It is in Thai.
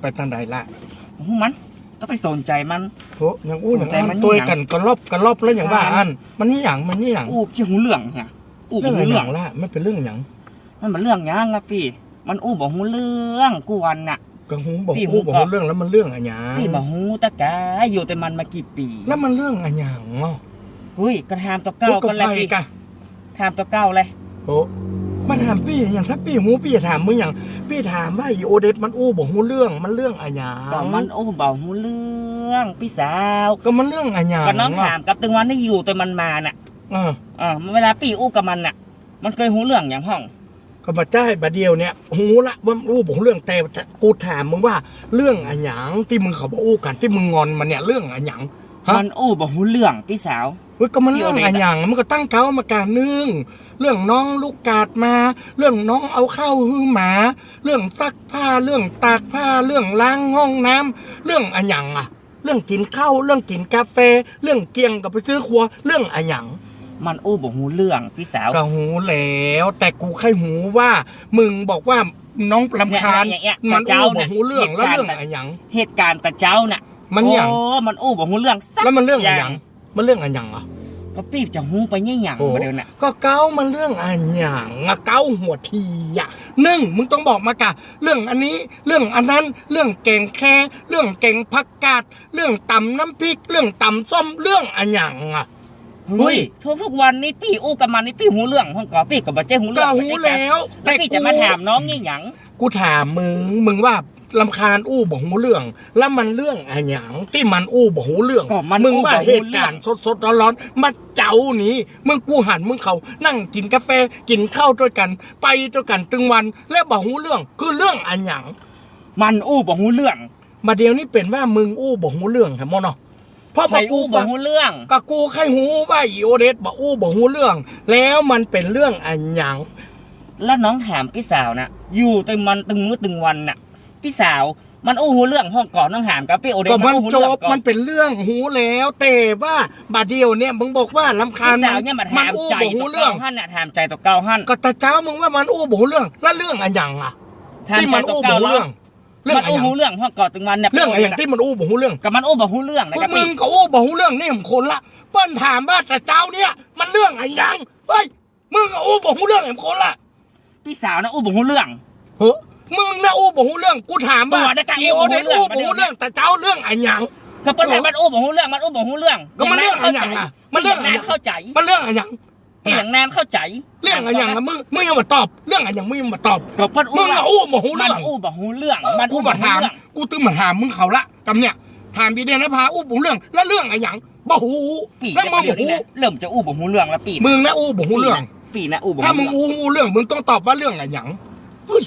ไปทางใดละโอ้โหมันต้องไปสนใจมันโอ้ยังอู้อย่างใจมันั้นนตัวอย่างกันกระลบกระลบแล้วอย่างว่าใช่อัน มันนี่อย่างมันนี่อย่างอูบชื่อหูเหลืองเนี่ยอูบเรื่องหูอะไรเหอลือย่างงละไม่เป็นเรื่องอย่างมันเป็นเรื่องยังอะพี่ มันอูบอกหูเรื่องกวนน่ะ กระหูบอกพี่อู้บอกหูก็ เรื่องแล้วมันเรื่องอะไรอย่างพี่บอกหูตะกายอยู่แต่มันมากี่ปีแล้วมันเรื่องอะไรอย่างเนาะหุ้ยกระทามตัวเก้าโอ้ก็กันแล้วไปพี่กะทามตัวเก้าเลยโอ้ มาถามพี่อย่างถ้าพี่หูพี่จะถามมึงอย่างพี่ถามว่าอีโอเดสมันอู้บอกหูเรื่องมันเรื่องอะไรอย่างก็มันอูบอกหูเรื่องพี่สาวก็มันเรื่องอะไรอย่างก็น้องถามกับตึงวันที่อยู่แต่มันมาน่ะเอออ่าเวลาพี่อู้กับมันน่ะ มันเคยหูเรื่องอย่างห้องก็มาจ้าบาเดียวเนี่ยหูละว่ารู้บอกเรื่องแต่กูถามมึงว่าเรื่องอะไรอย่างที่มึงเขาบอกอู้กันที่มึงงอนมันเนี่ยเรื่องอะไรอย่างฮะมันอู้บอกหูเรื่องพี่สาว เฮ้ยก็มันเรื่องอะไรอย่างมันก็ตั้งเขามาการนึงเรื่องน้องลูกกาดมา เรื่องน้องเอาเข้าวหื้อหมา เรื่องซักผ้าเรื่องตากผ้าเรื่องล้างห้องน้ำเรื่องอะไรอย่างอะเรื่องกินข้าวเรื่องกินกาแฟ เรื่องเกียงกับไปซื้อครัว เรื่องอะไรอย่างมันอู้บอกหูเรื่องพี่สาวก็หูแล้ว แต่กูแค่หูว่า มึงบอกว่าน้องลำคาญเนี่ยเนี่ยมันเจ้าอู้บเนี่อยกหูเรื่องแล้วเหตุการณ์เรื่องอะไรอย่างเหตุการณ์แต่เจ้าน่ะมันอย่างโอ้มันอู้บอกหูเรื่องสักแล้วมันเรื่องอะไรอย่าง มันเรื่องอะไรอย่างอะก็ปีบจะหูไปเนี่ยอย่างโอ้มาเดี๋ยวน่ะก็เก้ามันเรื่องอะไรอย่างอะเก้าหัวทีอะหนึ่งมึงต้องบอกมากะ เรื่องอันนี้เรื่องอันนั้น เรื่องเก่งแค่ เรื่องเก่งผักกาดเรื่องตำน้ำพริก เรื่องตำส้มเรื่องอะไรอย่างอะเฮ้เฮ้ยยทุกทุกๆวันนี้พี่อู้กับมันนี่พี่หูเรื่องห้องก่อพี่กับบัจเจ้หูเรื่ก็องหูแล้วแล้วพี่จะมาถามน้องนี่หยังกูถามมึงมึงว่า ลำคาญอู้บอกหูเรื่อง แล้วมันเรื่องอะไรอย่างที่มันอู้บอกหูเรื่อง ก็มันมึงว่าอู้บ่หูเหตุการณ์สดๆร้อนๆมาเจ้านี้มึงกูหันมึงเขานั่งกินกาแฟกินข้าวด้วยกัน ไปด้วยกันตึงวัน และบอกหูเรื่อง คือเรื่องอันหยังมันอู้บอกหูเรื่องมาเดียวนี้เป็นว่ามึงอู้บอกหูเรื่องครับมอเนาะเพราะใครพอกูอู้บอฟักงหูเรื่อง ก็กูแค่หูว่าอีโอเดสบอกอู้บอกหูเรื่อง แล้วมันเป็นเรื่องอันหยังแล้วน้องถามพี่สาวนะอยู่ตึงมันตึงมื้อตึงวันน่ะ พี่สาว มันอู้หูเรื่องห้องก่อนน้องถามกับพี่โอเดนก็มันอู้หูจเรื่องบก่อมันนเป็นเรื่องหูแล้ว แต่ว่าบาดเดียวเนี่ยมึงบอกว่าลำคาญพี่สาวเนี่ยมามัถามอู้ใจบอกหูตัวเรื่อเก้างหันน่ะถามใจตัวเก้าหันก็ตาเจ้ามึงว่ามันอู้บอกหูเรื่อง แล้วเรื่องอันหยังอะถามที่ใจมันตัวอู้บอเก้ากหูแล้เรื่วอง เรื่องมันอันหอู้ยังหูเรื่องห้องก่อนตึงวันเนี่ยเรื่องอันหยังที่มันอู้บอกหูเรื่อง กับมันอู้บอกหูเรื่องนะพวครักบมึพี่งก็อู้บอกหูเรื่องนี่ผมคนละเปิ้นถามว่าแต่เจ้าเนี่ย มันเรื่องอันหยังเฮ้ยมึงก็อู้บอกหูเรื่องผมคนละพี่สาวนะอู้บอกหูเรื่อง เฮ้ย มึงนะอู้บอกหูเรื่องกูถามว่าตัวได้กะอีโอเดนอู้อู้บบออกกหูหูเรื่เรื่อองงแต่เจ้าเรื่องอันหยังก็เปิ้ลไหนมันอู้บอกหูเรื่องมันอู้บอกหูเรื่องก็มันเรื่องอันหยังอะมันเรื่องอันนานหยังเข้าใจมันเรื่องอันหยังอย่างนานเข้าใจ เรื่องอันหยังอะมึงมึงยังมาตอบ เรื่องอันหยังมึงยังมาตอบก็เปิ้ลมึอู้งอะอู้บอกหูมัเรื่นองอู้บอกหูเรื่องมันกูอู้บมาอกหูถามเรื่องกูตึงมาถามมึงเขาละกำเนี่ยถามพี่เดนนภาอู้บอกหูเรื่องแล้วเรื่องอันหยังบ่หูปีแล้วมึงเดี๋บยอวกนี้หูนะเริ่มจะอู้บอกหูเรื่องแล้วปีมึงนะอู้บอกหูเรื่องปีนะอู้บอกถ้าหูมึงเรื่องอู้หูเรื่องมึงต้องตอบว่าเรื่องอันหยังเฮ้ย